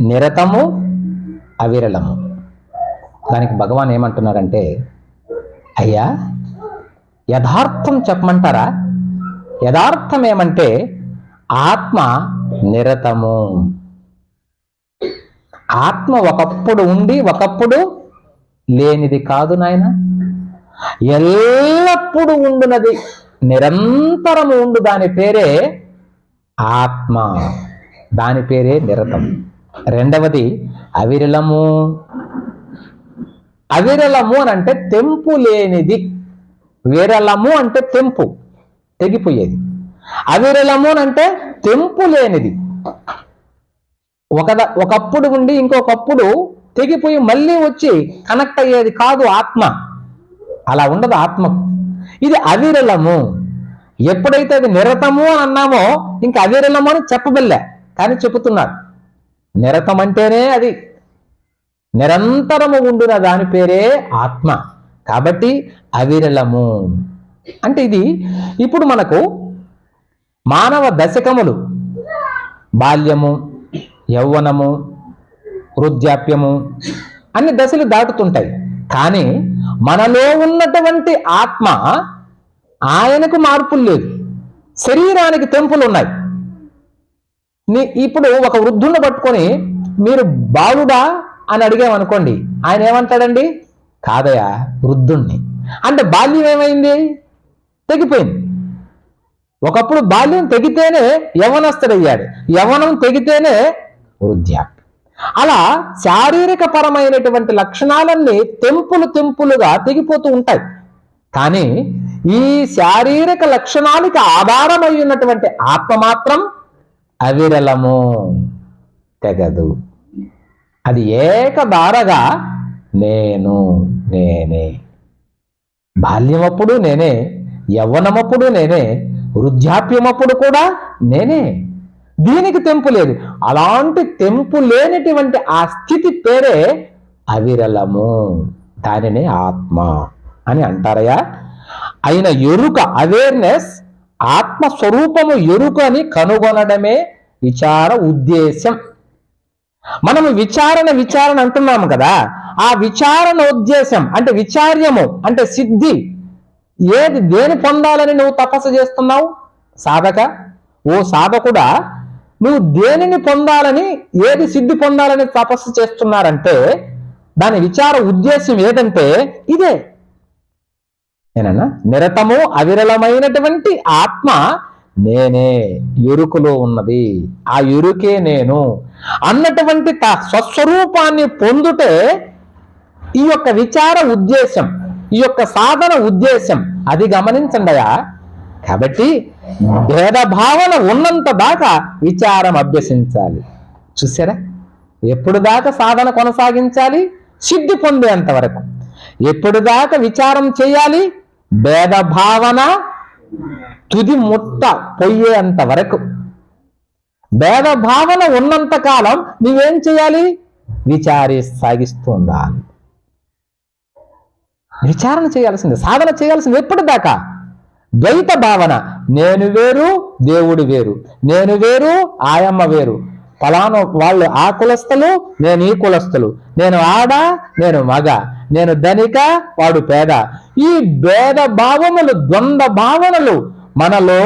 నిరతము అవిరళము దానికి భగవాన్ ఏమంటున్నారంటే అయ్యా యథార్థం చెప్పమంటారా? యథార్థం ఏమంటే ఆత్మ నిరతము. ఆత్మ ఒకప్పుడు ఉండి ఒకప్పుడు లేనిది కాదు నాయన. ఎల్లప్పుడూ ఉండునది నిరంతరము ఉండు దాని పేరే ఆత్మ. దాని పేరే నిరతం. రెండవది అవిరళము అవిరళము అని అంటే తెంపు లేనిది. విరళము అంటే తెంపు తెగిపోయేది. అవిరళము అని అంటే తెంపు లేనిది. ఒక ఒకప్పుడు ఉండి ఇంకొకప్పుడు తెగిపోయి మళ్ళీ వచ్చి కనెక్ట్ అయ్యేది కాదు ఆత్మ. అలా ఉండదు ఆత్మకు ఇది అవిరళము ఎప్పుడైతే అది నిరతము అని అన్నామో ఇంకా అవిరళము అని చెప్పబల్లే కానీ చెబుతున్నారు నిరతం అంటేనే అది నిరంతరము ఉండున దాని పేరే ఆత్మ. కాబట్టి అవిరళము అంటే ఇది ఇప్పుడు మనకు మానవ దశకములు. బాల్యము యౌవనము వృద్ధాప్యము అన్ని దశలు దాటుతుంటాయి. కానీ మనలో ఉన్నటువంటి ఆత్మ ఆయనకు మార్పులు లేదు శరీరానికి తెంపులు ఉన్నాయి నీ ఇప్పుడు ఒక వృద్ధుని పట్టుకొని మీరు బాలుడా అని అడిగామనుకోండి ఆయన ఏమంటాడండి? కాదయా వృద్ధుణ్ణి. అంటే బాల్యం ఏమైంది? తెగిపోయింది. ఒకప్పుడు బాల్యం తెగితేనే యవనస్తుడయ్యాడు. యవనం తెగితేనే వృద్ధాప్యం. అలా శారీరక పరమైనటువంటి లక్షణాలన్నీ తెంపులు తెంపులుగా తెగిపోతూ ఉంటాయి. కానీ ఈ శారీరక లక్షణాలకి ఆధారమై ఉన్నటువంటి ఆత్మ మాత్రం అవిరలము తెగదు. అది ఏకధారగా నేను నేనే. బాల్యమప్పుడు నేనే యవ్వనమప్పుడు నేనే వృద్ధాప్యమప్పుడు కూడా నేనే. దీనికి తెంపు లేదు. అలాంటి తెంపు లేనటువంటి ఆ స్థితి పేరే అవిరలము. దానినే ఆత్మ అని అంటారయ్యా. అయిన ఎరుక అవేర్నెస్ ఆత్మ స్వరూపము ఎరుకని కనుగొనడమే విచార ఉద్దేశ్యం. మనము విచారణ విచారణ అంటున్నాము కదా. ఆ విచారణ ఉద్దేశం అంటే విచార్యము అంటే సిద్ధి. ఏది దేని పొందాలని నువ్వు తపస్సు చేస్తున్నావు? సాధక. ఓ సాధకుడా నువ్వు దేనిని పొందాలని ఏది సిద్ధి పొందాలని తపస్సు చేస్తున్నారంటే దాని విచార ఉద్దేశం ఏదంటే ఇదే. నేనన్నా నిరతము అవిరళమైనటువంటి ఆత్మ నేనే ఎరుకులో ఉన్నది. ఆ ఎరుకే నేను. అన్నటువంటి తా స్వస్వరూపాన్ని పొందుటే ఈ యొక్క విచార ఉద్దేశం ఈ యొక్క సాధన ఉద్దేశం అది గమనించండియా? కాబట్టి భేదభావన ఉన్నంత దాకా విచారం అభ్యసించాలి. చూసారా ఎప్పుడు దాకా సాధన కొనసాగించాలి? సిద్ధి పొందేంత వరకు. ఎప్పుడు దాకా విచారం చేయాలి? భేదభావన తుది ముట్ట పొయ్యేంత వరకు భేదభావన ఉన్నంత కాలం నీవేం చేయాలి? విచారి సాగిస్తూ ఉండాలి విచారణ చేయాల్సింది సాధన చేయాల్సింది ఎప్పుడు దాకా? ద్వైత భావన నేను వేరు దేవుడు వేరు. నేను వేరు ఆయమ్మ వేరు. ఫలానో వాళ్ళు ఆ కులస్థలు నేను ఈ కులస్థులు. నేను ఆడ నేను మగ. నేను ధనిక వాడు పేద. ఈ భేద భావములు ద్వంద్వ భావనలు మనలో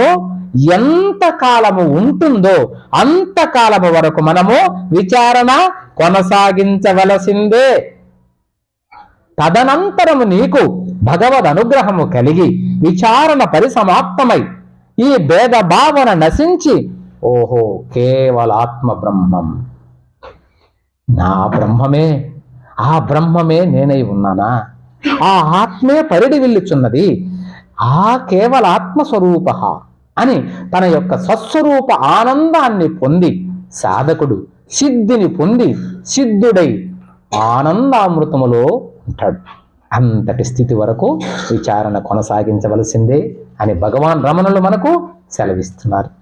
ఎంత కాలము ఉంటుందో అంత కాలము వరకు మనము విచారణ కొనసాగించవలసిందే. తదనంతరము నీకు భగవద్ అనుగ్రహము కలిగి విచారణ పరిసమాప్తమై ఈ భేద భావన నశించి ఓహో కేవల ఆత్మ బ్రహ్మం నా బ్రహ్మమే ఆ బ్రహ్మమే నేనై ఉన్నానా? ఆ ఆత్మే పరిడి విల్లుచున్నది ఆ కేవల ఆత్మస్వరూప అని తన యొక్క స్వస్వరూప ఆనందాన్ని పొంది సాధకుడు సిద్ధిని పొంది సిద్ధుడై ఆనందామృతములో ఉంటాడు. అంతటి స్థితి వరకు విచారణ కొనసాగించవలసిందే అని భగవాన్ రమణులు మనకు సెలవిస్తున్నారు.